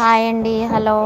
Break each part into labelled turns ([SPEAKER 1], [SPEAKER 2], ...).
[SPEAKER 1] Hi అండి hello.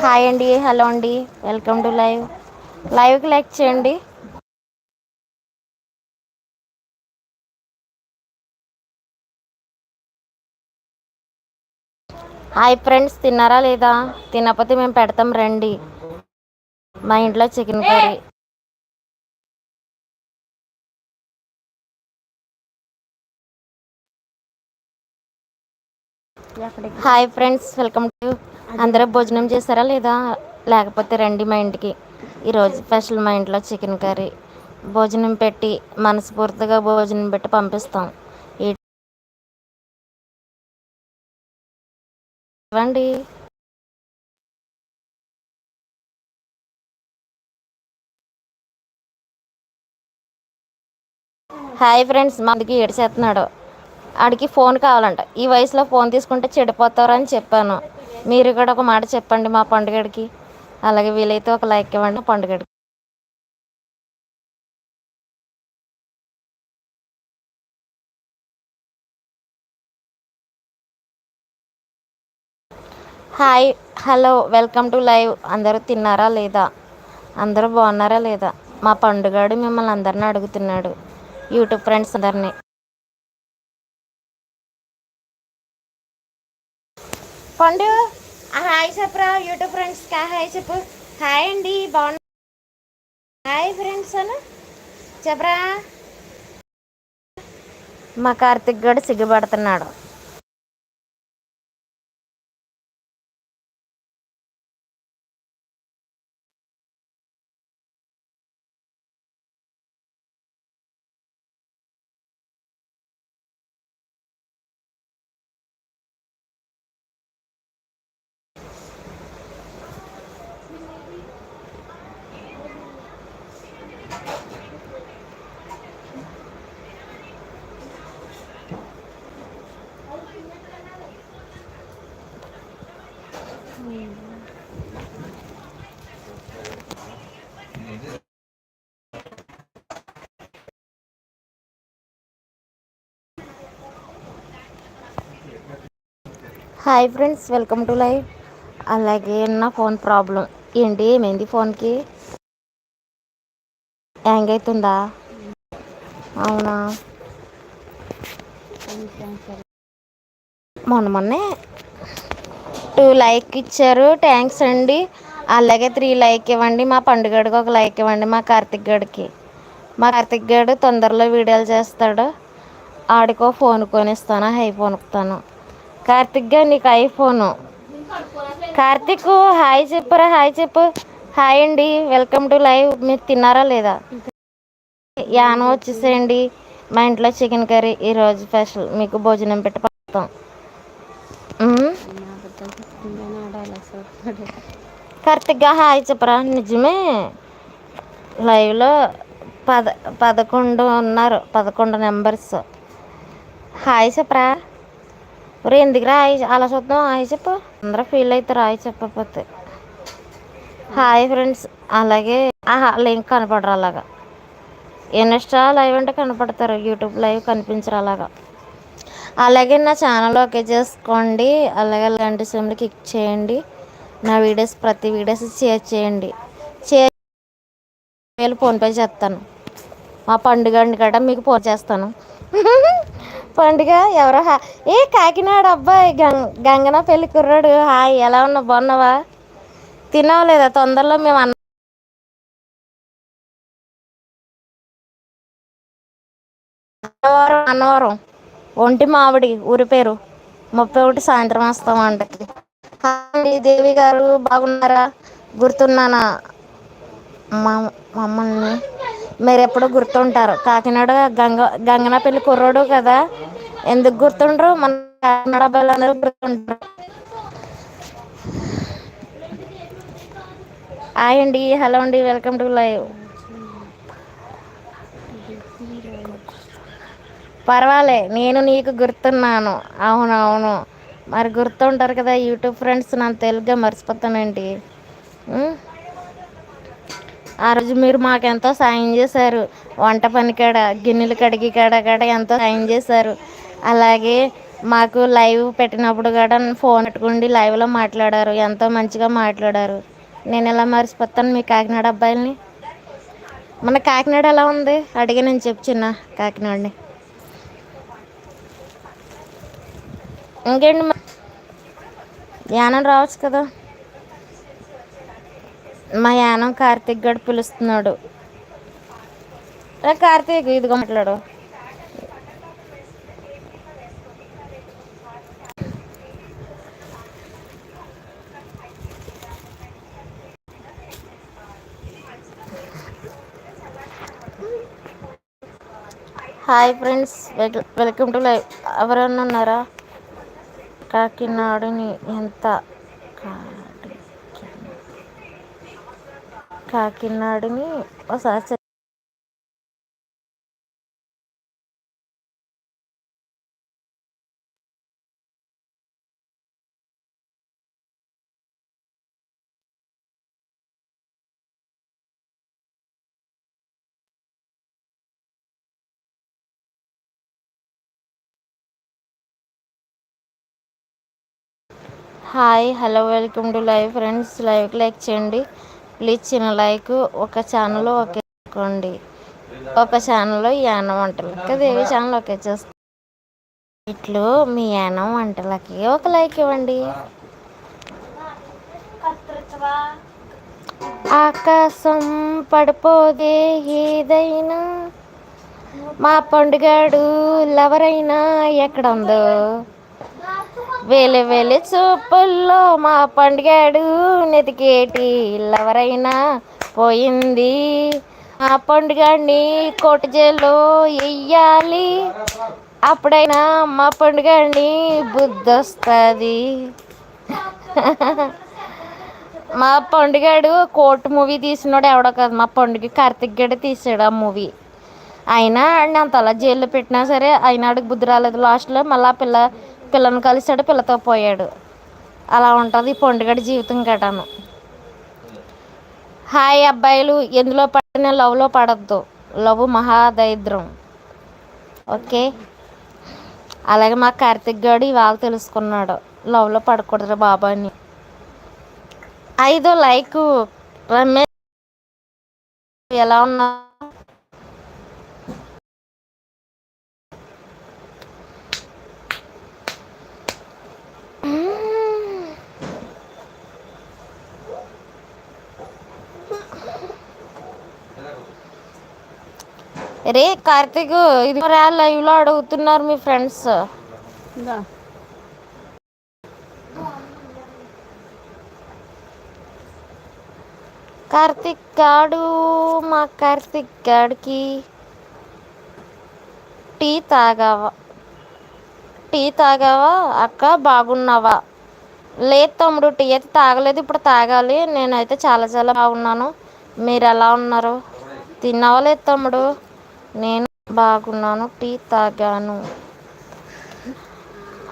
[SPEAKER 1] Hi అండి hello అండి. Welcome to live. లైవ్కి లైక్ చేయండి. హాయ్ ఫ్రెండ్స్ తిన్నారా లేదా? తినకపోతే మేము పెడతాం రండి. మా ఇంట్లో chicken curry. Hi friends welcome to అందరూ భోజనం చేశారా లేదా? లేకపోతే రండి మా ఇంటికి. ఈరోజు స్పెషల్ మా ఇంట్లో చికెన్ కర్రీ. భోజనం పెట్టి మనస్ఫూర్తిగా భోజనం పెట్టి పంపిస్తాం. రండి. ఇవ్వండి హాయ్ ఫ్రెండ్స్ మనకి ఏడిచేస్తున్నాడు. ఆడికి ఫోన్ కావాలంట. ఈ వయసులో ఫోన్ తీసుకుంటే చెడిపోతారు అని చెప్పాను. మీరు కూడా ఒక మాట చెప్పండి మా పండుగడికి. అలాగే వీలైతే ఒక లైక్ ఇవ్వండి పండుగడికి. Hi hello welcome to live. అందరూ తిన్నారా లేదా? అందరూ బాగున్నారా లేదా? మా పండుగాడు మిమ్మల్ని అందరిని అడుగుతున్నాడు. యూట్యూబ్ ఫ్రెండ్స్ అందరినీ. పండు హాయ్ చెప్పరా. యూట్యూబ్ ఫ్రెండ్స్కి హాయ్ చెప్పు. హాయ్ అండి బాగున్నా హాయ్ ఫ్రెండ్స్ అను. చెప్పరా. మా కార్తిక్ గడు సిగ్గుపడుతున్నాడు. Hi friends welcome to live. అలాగే నా ఫోన్ ప్రాబ్లం. ఏంటి ఏమైంది ఫోన్కి? హ్యాంగ్ అవుతుందా? అవునా? మొన్న మొన్నే టూ లైక్ ఇచ్చారు. థ్యాంక్స్ అండి. అలాగే త్రీ లైక్ ఇవ్వండి. మా పండుగడికి ఒక లైక్ ఇవ్వండి మా కార్తిక్ గడికి. మా కార్తిక్ గడు తొందరలో వీడియోలు చేస్తాడు. ఆడికో ఫోన్ కొనిస్తాను ఐఫోన్ ఇస్తాను కార్తిక్గా నీకు ఐఫోను. కార్తిక్ హాయ్ చెప్పురా హాయ్ చెప్పు. హాయ్ అండి. Welcome to live. మీరు తిన్నారా లేదా? యానం వచ్చేసేయండి. మా ఇంట్లో చికెన్ కర్రీ ఈరోజు స్పెషల్. మీకు భోజనం పెట్టి పంపుతాం కరెక్ట్గా హాయ్ చెప్పరా నిజమే. లైవ్లో పద పదకొండు ఉన్నారు పదకొండు నెంబర్స్ హాయ్ చెప్పరా. ఒరే ఎందుకురా హాయ్ అలా చూద్దాం హాయ్ చెప్పు. అందరూ ఫీల్ అవుతారు హాయ్ చెప్పకపోతే. హాయ్ ఫ్రెండ్స్ అలాగే ఆహా లింక్ కనపడరు అలాగా. ఇన్స్టా లైవ్ అంటే కనపడతారు యూట్యూబ్ లైవ్ కనిపించరు అలాగా. అలాగే నా ఛానల్ ఓకే చేసుకోండి. అలాగే అలాంటి సిమ్లు క్లిక్ చేయండి. నా వీడియోస్ ప్రతి వీడియోస్ షేర్ చేయండి. షేర్ వేలు ఫోన్పే చేస్తాను. మా పండుగ గడ మీకు ఫోన్ చేస్తాను. పండుగ ఎవరో హా ఏ కాకినాడ అబ్బాయి గంగ గంగన పెళ్ళి కుర్రాడు. హాయ్ ఎలా ఉన్నా బాగున్నావా? తినవలేదా లేదా? తొందరలో మేము అన్న అన్నవరం అన్నవరం. ఒంటి మావిడి ఊరి పేరు. ముప్పై ఒకటి సాయంత్రం వస్తాం వంటకి దేవి గారు బాగున్నారా? గుర్తున్నానా? మా మమ్మల్ని. మీరు ఎప్పుడు గుర్తుంటారు. కాకినాడ గంగ గంగన పెళ్ళి కుర్రోడు కదా? ఎందుకు గుర్తుండ్రు? మన కాకినాడ అబ్బాయిలందరూ గుర్తుంటారు హాయ్ అండి హలో అండి వెల్కమ్ టు లైవ్. పర్వాలే నేను నీకు గుర్తున్నాను. అవునవును. మరి గుర్తుంటారు కదా యూట్యూబ్ ఫ్రెండ్స్ నన్ను తెలుగుగా మర్చిపోతానండి ఆ రోజు మీరు మాకెంతో సాయం చేశారు. వంట పని కాడ గిన్నెలు కడిగి కాడ కాడ ఎంతో సాయం చేశారు. అలాగే మాకు లైవ్ పెట్టినప్పుడు కూడా ఫోన్ పెట్టుకుండి లైవ్లో మాట్లాడారు. ఎంతో మంచిగా మాట్లాడారు. నేను ఎలా మర్చిపోతాను మీ కాకినాడ అబ్బాయిల్ని? మన కాకినాడ ఎలా ఉంది? అడిగి నేను చెప్పు చిన్న కాకినాడని. ఇంకేంటి యానం రావచ్చు కదా. మా యానం కార్తీక్ గడు పిలుస్తున్నాడు. కార్తీక్ ఇదిగో మాట్లాడు. Hi friends well welcome to live ఎవరన్నా ఉన్నారా? కాకినాడని ఎంత కాకినాడని ఒకసారి hi hello welcome to live friends. లైవ్కి లైక్ చేయండి. ప్లీజ్ చిన్న లైక్ ఒక ఛానల్ ఒకే చేసుకోండి. ఒక ఛానల్లో యానం వంటలకి దేవి ఛానల్ ఒకే చేస్తాం. ఇట్లు మీ యానం వంటలకి ఒక లైక్ ఇవ్వండి. ఆకాశం పడిపోదే ఏదైనా మా పండుగాడు లవరైనా ఎక్కడ ఉందో వేలే వేలే చూపుల్లో మా పండుగాడు నెతికేటి ఎవరైనా పోయింది. ఆ పండుగాడిని కోట జైల్లో వెయ్యాలి అప్పుడైనా మా పండుగాడిని బుద్ధి వస్తుంది మా పండుగాడు కోర్టు మూవీ తీసినాడు ఎవడో కాదు. మా పండుగ కార్తిక్ గడే తీసాడు ఆ మూవీ. అయినా అంత అంతలా జైల్లో పెట్టినా సరే అయినాడికి బుద్ధి రాలేదు. లాస్ట్లో మళ్ళీ ఆ పిల్ల పిల్లని కలిసాడు పిల్లతో పోయాడు. అలా ఉంటుంది ఈ పండుగడి జీవితం గటాను హాయ్ అబ్బాయిలు ఎందులో పడిన లవ్లో పడద్దు. లవ్ మహాదైద్రం ఓకే? అలాగే మా కార్తిక్ గాడు ఇవాళ తెలుసుకున్నాడు. లవ్లో పడకూడదు బాబా అని ఐదో లైక్. రమేష్ ఎలా ఉన్నా రే కార్తీక్ ఇది రా లైవ్లో అడుగుతున్నారు మీ ఫ్రెండ్స్ కార్తిక్ గాడు మా కార్తిక్ గాడికి టీ తాగావా? టీ తాగావా? అక్క బాగున్నావా? లేదు తమ్ముడు టీ అయితే తాగలేదు ఇప్పుడు తాగాలి. నేనైతే చాలా చాలా బాగున్నాను. మీరు ఎలా ఉన్నారు? తిన్నావా లేదు తమ్ముడు? నేను బాగున్నాను టీ తాగాను.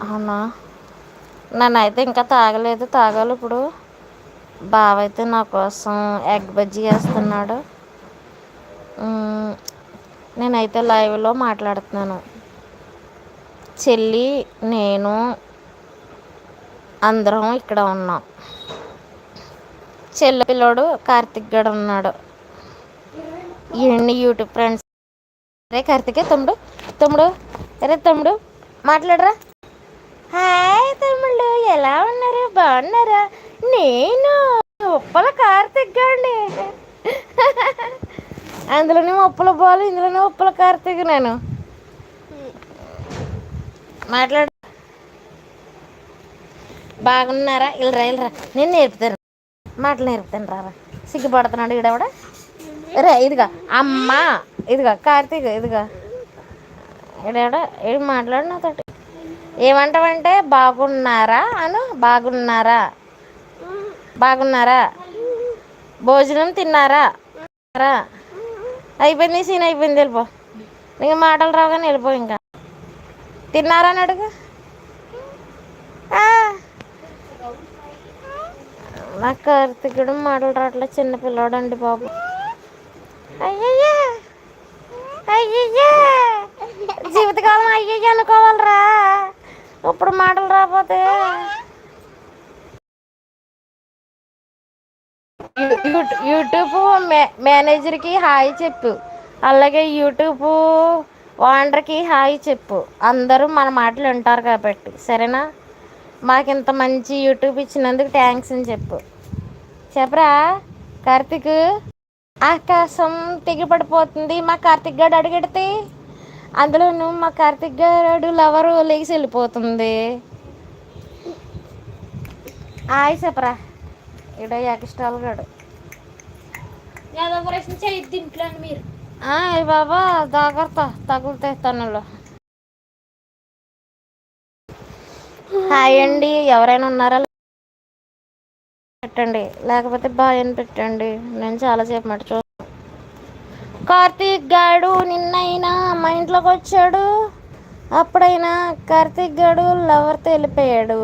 [SPEAKER 1] అవునా? నేనైతే ఇంకా తాగలేదు తాగాలి ఇప్పుడు. బావ అయితే నా కోసం ఎగ్ బజ్జీ వేస్తున్నాడు నేనైతే లైవ్లో మాట్లాడుతున్నాను. చెల్లి నేను అందరం ఇక్కడ ఉన్నాం. చెల్లి పిల్లోడు కార్తిక్ గడు ఉన్నాడు. ఇవన్నీ యూట్యూబ్ ఫ్రెండ్స్ రే కార్తికే తమ్ముడు తమ్ముడు రే తమ్ముడు మాట్లాడరా. హాయ్ తమ్ముళ్ళు ఎలా ఉన్నారు? బాగున్నారా? నేను ఉప్పల కార్తిక్ గండి అందులోనే ఉప్పల బాలు ఇందులోనే ఉప్పల కార్తిక్ నేను. మాట్లాడ. బాగున్నారా? ఇల్రా ఇల్రా. నేను నేర్పుతాను. మాటలు నేర్పుతాను రారా. సిగ్గుపడుతున్నాడు ఈడవడ? రే ఇదిగా అమ్మా. ఇదిగా కార్తీక్ ఇదిగా. ఈడెవడ ఏడు మాట్లాడు నాతోటి. ఏమంటావంటే బాగున్నారా? అను బాగున్నారా? బాగున్నారా? భోజనం తిన్నారా? రా అయిపోయింది సీన్ అయిపోయింది వెళ్ళిపో. ఇంకా మాటలు రావు కానీ వెళ్ళిపో ఇంకా. అని అడుగు. నా కార్తికుడు మాటలు రావట్లే చిన్న పిల్లోడు అండి బాబు. అయ్యయ్య అయ్యయ్యే! జీవితకాలం అయ్యయ్య అనుకోవాలరా. ఇప్పుడు మాటలు రాకపోతే. యూట్యూబ్ మే- మేనేజర్కి హాయ్ చెప్పు. అలాగే యూట్యూబ్ ఓనర్కి హాయ్ చెప్పు. అందరూ మన మాటలు వింటారు కాబట్టి. సరేనా? మాకు ఇంత మంచి యూట్యూబ్ ఇచ్చినందుకు థ్యాంక్స్ అని చెప్పు. చెప్పరా? కార్తీక్? ఆకాశం తెగిపడిపోతుంది. మా కార్తీక్ గారు అడుగెడితే అందులోను మా కార్తీక్ గారు లవరు లేచి వెళ్ళిపోతుంది. హాయ్ చెప్పరా. ఇడ ఎక్స్ట్రాల్ గడు.
[SPEAKER 2] ఇంట్లో మీరు.
[SPEAKER 1] బాబా జాగ్రత్త. తగులుతాయి తనులు హాయ్ అండి. ఎవరైనా ఉన్నారా పెట్టండి. లేకపోతే బాయ్ అని పెట్టండి. నేను చాలాసేపు మాట చూ కార్తీక్ గాడు నిన్నైనా మా ఇంట్లోకి వచ్చాడు. అప్పుడైనా కార్తీక్ గాడు లవర్తో వెళ్ళిపోయాడు.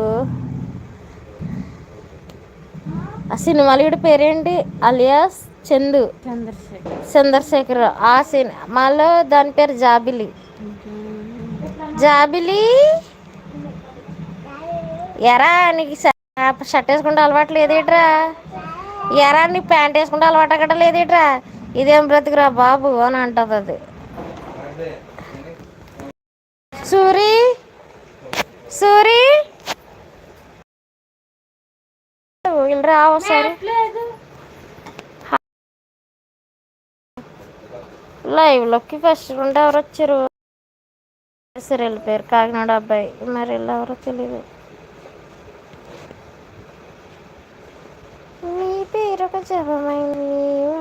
[SPEAKER 1] ఆ సినిమాలుడి పేరేంటి? అలియాస్ చందు. చంద్రశేఖర్. ఆ సినిమాలో దాని పేరు జాబిలి. జాబిలి? ఎరా నీకు షర్ట్ వేసుకుంటే అలవాటు లేదేట్రా? ఎరా నీ ప్యాంట్ వేసుకుంటే అలవాటు అక్కడ లేదేట్రా? ఇదేం బ్రతికిరా బాబు అని అంటుంది అది. సూరి? సూరి? వీళ్ళు రా ఒకసారి. లైవ్లోకి ఫస్ట్ ఉంటే ఎవరు వచ్చారు సరే వెళ్ళిపోయారు కాకినాడ అబ్బాయి. మరి వెళ్ళి ఎవరో తెలియదు నీ జపమై నీవు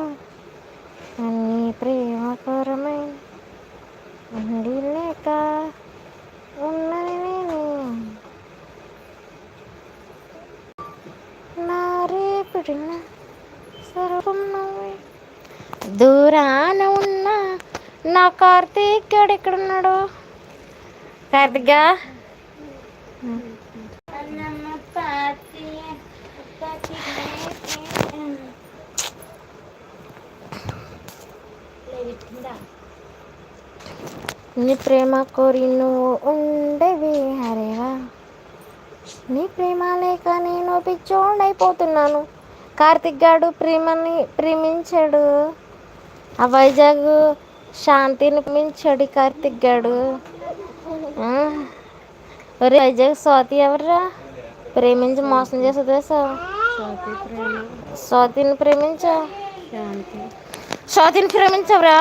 [SPEAKER 1] అన్ని ప్రేమ కోరమై ఉండి లేక ఉన్నది నేను నా రేపుడిన సర్వం దూరాన ఉన్న నా కార్తీక్ గడు ఎక్కడున్నాడు? కార్తిక్గా నీ ప్రేమ కోరి నువ్వు ఉండేవి హరేవా నీ ప్రేమ లేక నేను పిచ్చోడైపోతున్నాను. కార్తిక్ గాడు ప్రేమని ప్రేమించాడు. ఆ వైజాగ్ శాంతిని ప్రేమించాడు కార్తిక్ గాడు. ఒరే వైజాగ్ స్వాతి ఎవర్రా? ప్రేమించి మోసం చేసే తెలుసా స్వాతిని ప్రేమించా? స్వాతిని ప్రేమించవరా?